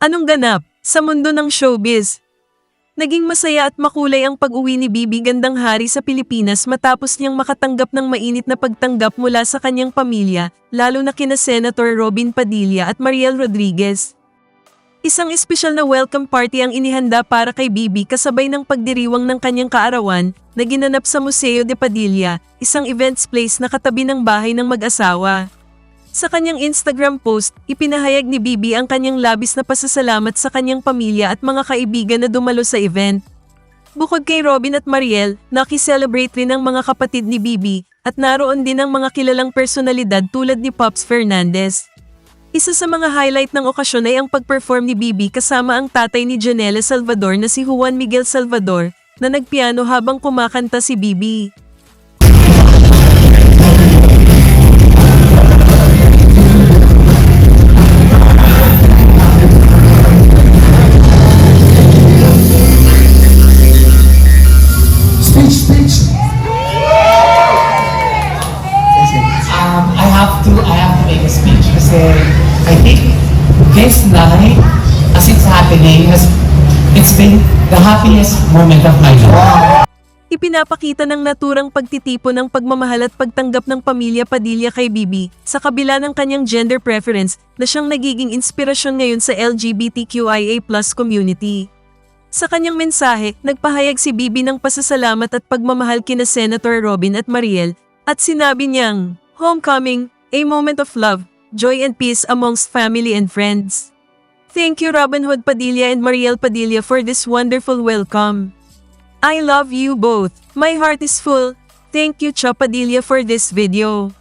Anong ganap sa mundo ng showbiz? Naging masaya at makulay ang pag-uwi ni Bibi Gandang Hari sa Pilipinas matapos niyang makatanggap ng mainit na pagtanggap mula sa kanyang pamilya, lalo na kina Senator Robin Padilla at Mariel Rodriguez. Isang espesyal na welcome party ang inihanda para kay Bibi kasabay ng pagdiriwang ng kanyang kaarawan na ginanap sa Museo de Padilla, isang events place na katabi ng bahay ng mag-asawa. Sa kanyang Instagram post, ipinahayag ni Bibi ang kanyang labis na pasasalamat sa kanyang pamilya at mga kaibigan na dumalo sa event. Bukod kay Robin at Mariel, nakiselebrate rin ang mga kapatid ni Bibi at naroon din ang mga kilalang personalidad tulad ni Pops Fernandez. Isa sa mga highlight ng okasyon ay ang pag-perform ni Bibi kasama ang tatay ni Janela Salvador na si Juan Miguel Salvador na nagpiano habang kumakanta si Bibi. Kasi I think this night, as it's happening, has it's been the happiest moment of my life. Ipinapakita ng naturang pagtitipo ng pagmamahal at pagtanggap ng pamilya Padilla kay Bibi sa kabila ng kanyang gender preference na siyang nagiging inspirasyon ngayon sa LGBTQIA community. Sa kanyang mensahe, nagpahayag si Bibi ng pasasalamat at pagmamahal kina Senator Robin at Mariel at sinabi niyang, Homecoming, a moment of love, joy and peace amongst family and friends. Thank you Robin Hood Padilla and Mariel Padilla for this wonderful welcome. I love you both. My heart is full. Thank you Cha Padilla for this video.